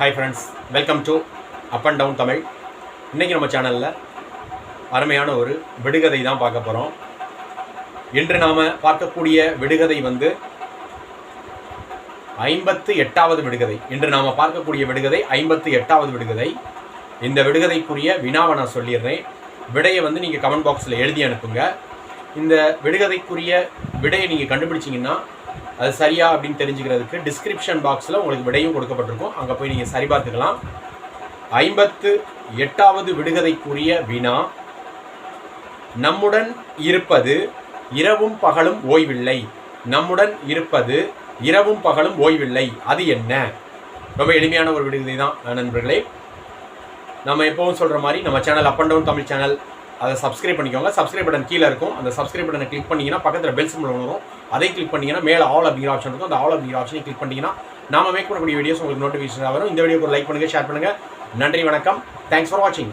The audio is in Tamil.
Hi friends welcome to up and down Tamil இன்றைக்கி நம்ம சேனலில் அருமையான ஒரு விடுகதை தான் பார்க்க போகிறோம் இன்று நாம் பார்க்கக்கூடிய விடுகதை வந்து ஐம்பத்து எட்டாவது விடுகதை. இன்று நாம் பார்க்கக்கூடிய விடுகதை ஐம்பத்து எட்டாவது விடுகதை. இந்த விடுகதைக்குரிய வினாவை நான் சொல்லிடுறேன். விடையை வந்து நீங்கள் கமெண்ட் பாக்ஸில் எழுதி அனுப்புங்க. இந்த விடுகதைக்குரிய விடையை நீங்கள் கண்டுபிடிச்சிங்கன்னா அது சரியா அப்படின்னு தெரிஞ்சுக்கிறதுக்கு டிஸ்கிரிப்ஷன் பாக்ஸில் உங்களுக்கு விடையும் கொடுக்கப்பட்டிருக்கும். அங்கே போய் நீங்கள் சரிபார்த்துக்கலாம். ஐம்பத்து எட்டாவது விடுகதைக்குரிய வினா நம்முடன் இருப்பது இரவும் பகலும் ஓய்வில்லை. நம்முடன் இருப்பது இரவும் பகலும் ஓய்வில்லை. அது என்ன? ரொம்ப எளிமையான ஒரு விடுகதை தான் நண்பர்களே. நம்ம எப்பவும் சொல்கிற மாதிரி நம்ம channel up and down Tamil channel அதை சப்ஸ்கிரைப் பண்ணிக்கோங்க. சப்ஸ்கிரைப் பட்டன் கீழே இருக்கும். அந்த சப்ஸ்கிரைப் பட்டனை கிளிக் பண்ணிங்கன்னா பக்கத்தில் பெல் சிம்பிள் வரும். அதை கிளிக் பண்ணிங்கன்னா மேலே ஆல் அப்படிங்கிற ஆப்ஷன் இருக்கும். அந்த ஆல் அப்படிங்கிற ஆப்ஷனை கிளிக் பண்ணிங்கன்னா நாம மேக் பண்ணக்கூடிய வீடியோஸ் உங்களுக்கு நோட்டிஃபிகேஷன் வரும். இந்த வீடியோக்கு லைக் பண்ணுங்கள் ஷேர் பண்ணுங்கள் நன்றி வணக்கம். தேங்க்ஸ் ஃபார் வாட்சிங்